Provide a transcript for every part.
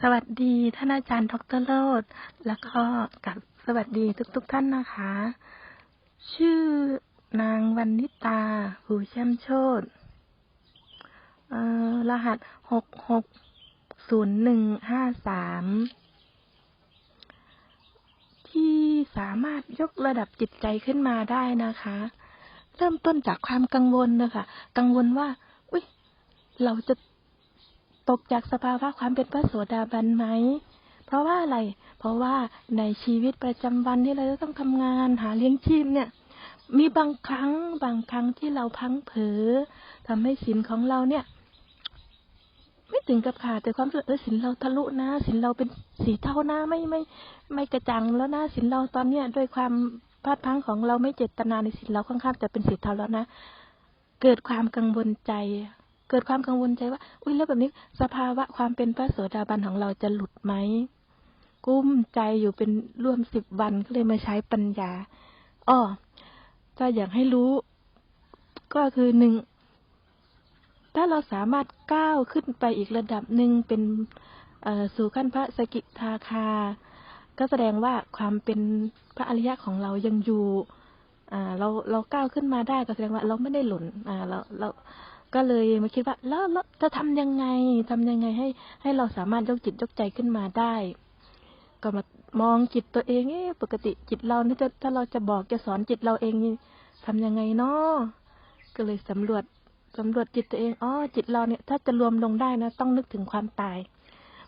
สวัสดีท่านอาจารย์ดรโลดแล้วก็กับสวัสดีทุกๆทท่านนะคะ ชื่อนางวันนิตาหูแช่มโชตรหัสหกหกศูนย์หนึ่งห้าสามที่สามารถยกระดับจิตใจขึ้นมาได้นะคะ เริ่มต้นจากความกังวลนะคะกังวลว่า อุ๊ยเราจะ ตกจากสภาวะความเป็นพระโสดาบันไหม เพราะว่าอะไร เพราะว่าในชีวิตประจำวันที่เราจะต้องทำงานหาเลี้ยงชีพเนี่ย มีบางครั้งบางครั้งที่เราพังเผลอทำให้สินของเราเนี่ย ไม่ถึงกับขาดแต่ความรู้สึกเออสินเราทะลุนะสินเราเป็นสีเทานะไม่ไม่ ไม่กระจังแล้วนะสินเราตอนเนี้ยด้วยความพลาดพังของเราไม่เจตนาในสินเราค่อนข้างจะเป็นสีเทาแล้วนะเกิดความกังวลใจ เกิดความกังวลใจว่า อุ้ยแล้วแบบนี้สภาวะความเป็นพระโสดาบันของเราจะหลุดไหมกุ้มใจอยู่เป็นร่วมสิบวันก็เลยมาใช้ปัญญาอ้อถ้าอยากให้รู้ ก็คือหนึ่งถ้าเราสามารถก้าวขึ้นไปอีกระดับหนึ่งเป็นสู่ขั้นพระสกิทาคา ก็แสดงว่าความเป็นพระอริยะของเรายังอยู่เราเราก้าวขึ้นมาได้ก็แสดงว่าเราไม่ได้หล่นเราเรา ก็เลยมาคิดว่าแล้วจะทำยังไงทำยังไงให้ ให้เราสามารถยกจิตยกใจขึ้นมาได้ ก็มามองจิตตัวเองเอ๊ปกติจิตเรานี่จะถ้าเราจะบอกจะสอนจิตเราเองนี่ทำยังไงเนาะก็เลยสำรวจสำรวจจิตตัวเองอ๋อจิตเราเนี่ย ถ้าจะรวมลงได้นะต้องนึกถึงความตาย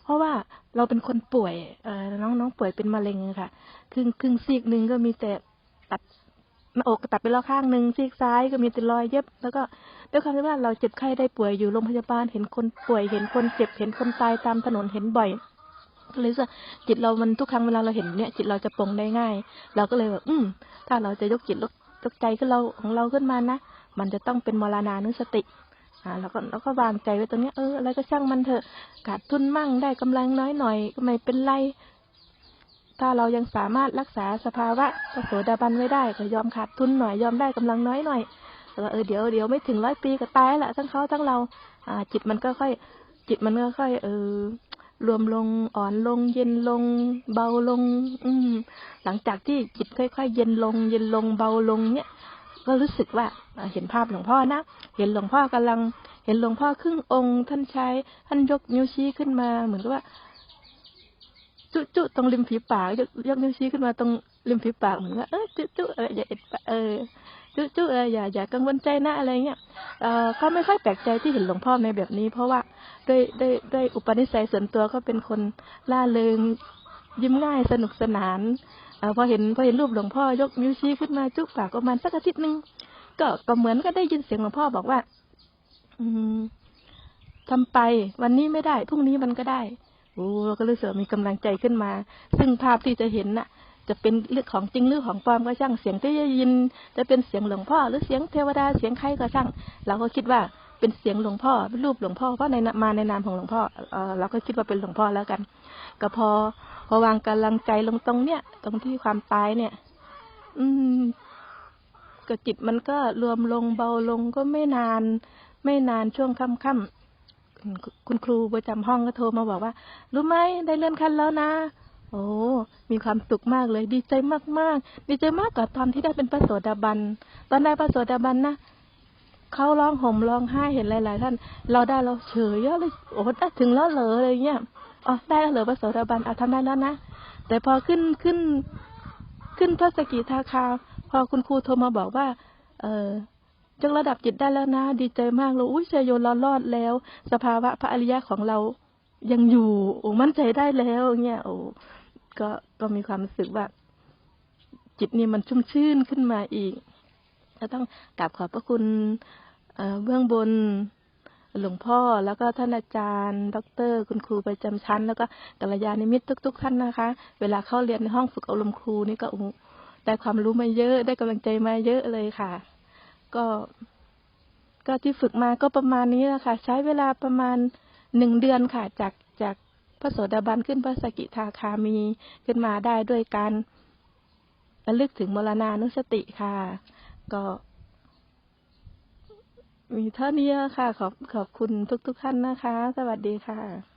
เพราะว่าเราเป็นคนป่วยเอน้องน้องป่วยเป็นมะเร็งค่ะครึ่งครึ่งซีกหนึ่งก็มีแต่ตัด หน้าอกตัดไปแล้วข้างหนึ่งซีกซ้ายก็มีแต่รอยเย็บ แล้วก็ด้วยความที่ว่าเราเจ็บไข้ได้ป่วยอยู่โรงพยาบาลเห็นคนป่วยเห็นคนเจ็บเห็นคนตายตามถนนเห็นบ่อยเลยว่าจิตเรามันทุกครั้งเวลาเราเห็นเนี่ย จิตเราจะปรงได้ง่าย เราก็เลยแบบอืม ถ้าเราจะยกจิตยกใจขึ้นเราของเราขึ้นมานะมันจะต้องเป็นมรณานุสติอ่าแล้วก็แล้วก็วางใจไว้ตรงนี้เอออะไรก็ช่างมันเถอะขาดทุนมั่งได้กำลังน้อยหน่อยก็ไม่เป็นไร ถ้าเรายังสามารถรักษาสภาวะพระโสดาบันไว้ได้ก็ยอมขาดทุนหน่อยยอมได้กำลังน้อยหน่อยแต่ว่าเออเดี๋ยวเดี๋ยวไม่ถึงร้อยปีก็ตายละทั้งเขาทั้งเรา อ่า จิตมันก็ค่อย จิตมันก็ค่อย เออรวมลงอ่อนลงเย็นลง เบาลง อืม หลังจากที่จิตค่อยๆ เย็นลง เย็นลงเบาลงเนี่ย ก็รู้สึกว่าเห็นภาพหลวงพ่อนะเห็นหลวงพ่อกำลัง เห็นหลวงพ่อครึ่งองค์ ท่านใช้ท่านยกนิ้วชี้ขึ้นมา เหมือนกับว่า จุจุตรงริมฝีปากยกยกนิ้วชี้ขึ้นมาตรงริมฝีปากเหมือนว่าเออจุจุเอออย่าเอ็ดเออจุจุเอออย่าอย่ากังวลใจนะอะไรเงี้ยเออก็ไม่ค่อยแปลกใจที่เห็นหลวงพ่อในแบบนี้ เพราะว่าด้วยด้วยด้วยอุปนิสัยส่วนตัวก็เป็นคนล่าเริงยิ้มง่ายสนุกสนานอพอเห็นพอเห็นรูปหลวงพ่อยกนิ้วชี้ขึ้นมาจุปากประมาณสักอาทิตย์หนึ่งก็ก็เหมือนก็ได้ยินเสียงหลวงพ่อบอกว่า อืมทำไป วันนี้ไม่ได้พรุ่งนี้มันก็ได้ โอ้ก็รู้สึกมีกำลังใจขึ้นมา ซึ่งภาพที่จะเห็นน่ะ จะเป็นเรื่องของจริงหรือของปลอมก็ช่างเสียงที่จะยิน จะเป็นเสียงหลวงพ่อ หรือเสียงเทวดาเสียงใครก็ช่าง เราก็คิดว่าเป็นเสียงหลวงพ่อเป็นรูปหลวงพ่อเพราะในมาในนามของหลวงพ่อเออเราก็คิดว่าเป็นหลวงพ่อแล้วกัน ก็พอพอวางกำลังใจลงตรงเนี้ยตรงที่ความตายเนี่ย อืมก็จิตมันก็รวมลงเบาลงก็ไม่นาน ไม่นานช่วงค่ำ คุณครูประจำห้องก็โทรมาบอกว่า รู้ไหมได้เลื่อนขั้นแล้วนะ โอ้มีความสุขมากเลย ดีใจมากๆ ดีใจมากกว่าตอนที่ได้เป็นพระโสดาบัน ตอนได้พระโสดาบันนะเขาร้องห่มร้องไห้เห็นหลาย ๆ ท่าน เราได้เราเฉยเยอะเลยโอ้ได้ถึงแล้วเหรออะไรเงี้ยอ๋อได้แล้วเหรอพระโสดาบันอะทำได้แล้วนะแต่พอขึ้นขึ้นขึ้นพระสกิทาคา พอคุณครูโทรมาบอกว่า เออ จกระดับจิตได้แล้วนะ ดีใจมากเลยอุ้ยเชยโยเรารอดแล้ว สภาวะพระอริยะของเรายังอยู่โอ้มั่นใจได้แล้วเนี่ยโอ้ก็ก็มีความรู้สึกว่า จิตนี่มันชุ่มชื่นขึ้นมาอีกก็ต้องกราบขอบพระคุณเบื้องบนหลวงพ่อแล้วก็ท่านอาจารย์ ดร คุณครูประจำชั้น แล้วก็กัลยาณมิตรทุก ๆ ท่านนะคะ เวลาเข้าเรียนในห้องฝึกอบรมครูนี่ก็ได้ความรู้มาเยอะได้กำลังใจมาเยอะเลยค่ะ ก็ก็ที่ฝึกมาก็ประมาณนี้แหละค่ะ ใช้เวลาประมาณหนึ่งเดือนค่ะ จากจากพระโสดาบันขึ้นพระสกิทาคามีขึ้นมาได้ด้วยการระลึกถึงมรณานุสติค่ะ ก็ มีเท่านี้ค่ะ ขอบขอบคุณทุกๆท่านนะคะ สวัสดีค่ะค่ะ